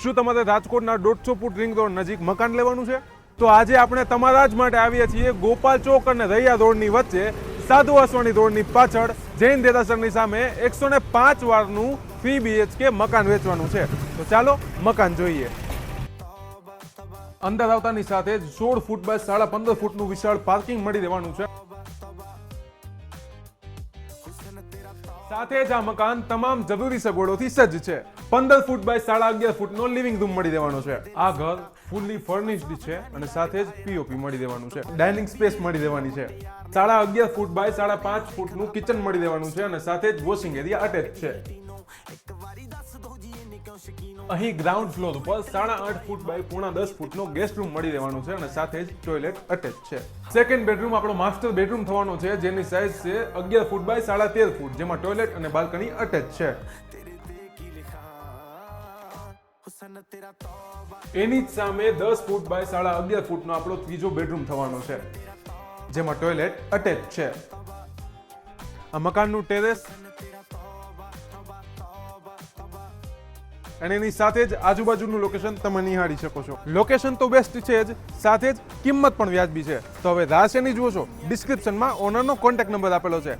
શું તમારે રાજકોટના દોઢસો ફૂટ રિંગ રોડ નજીક મકાન લેવાનું છે? તો આજે આપણે તમારા જ માટે આવીએ છીએ ગોપાલ ચોક અને રૈયા રોડની વચ્ચે સાધુ વાસવાણી રોડની પાછળ જૈન દેરાસરની સામે એકસો ને પાંચ વારનું થ્રી બીએચકે મકાન વેચવાનું છે. તો ચાલો મકાન જોઈએ. અંદર આવતાની સાથે જ સોળ ફૂટ બાય સાડા પંદર ફૂટનું વિશાળ પાર્કિંગ મળી રહેવાનું છે. સાથે જ આ મકાન તમામ જરૂરી સગવડોથી સજ્જ છે. પંદર ફૂટ બાય સાડા અગિયાર ફૂટનો લિવિંગ રૂમ મળી દેવાનો છે. આ ઘર ફૂલી ફર્નિશ્ડ છે અને સાથે જ પીઓપી મળી દેવાનું છે. ડાઇનિંગ સ્પેસ મળી દેવાની છે. સાડા અગિયાર ફૂટ બાય સાડા પાંચ ફૂટનું કિચન મળી દેવાનું છે અને સાથે જ વોશિંગ એરિયા અટેચ છે. અહીં ગ્રાઉન્ડ ફ્લોર ઉપર સાડા આઠ ફૂટ બાય પોણા દસ ફૂટનો ગેસ્ટ રૂમ મળી રહેવાનો છે અને સાથે જ ટોયલેટ અટેચ છે. સેકન્ડ બેડરૂમ આપણો માસ્ટર બેડરૂમ થવાનો છે, જેની સાઇઝ છે અગિયાર ફૂટ બાય સાડા તેર ફૂટ, જેમાં ટોયલેટ અને બાલ્કની અટેચ છે. એની જ સામે દસ ફૂટ બાય સાડા અગિયાર ફૂટનો આપણો ત્રીજો બેડરૂમ થવાનો છે, જેમાં ટોયલેટ અટેચ છે. આ મકાનનું ટેરેસ અને એની સાથે જ આજુબાજુનું લોકેશન તમે નિહાળી શકો છો. લોકેશન તો બેસ્ટ છે જ, સાથે જ કિંમત પણ વ્યાજબી છે. તો હવે રાહ એની જુઓ છો ડિસ્ક્રિપ્શનમાં ઓનરનો કોન્ટેક્ટ નંબર આપેલો છે.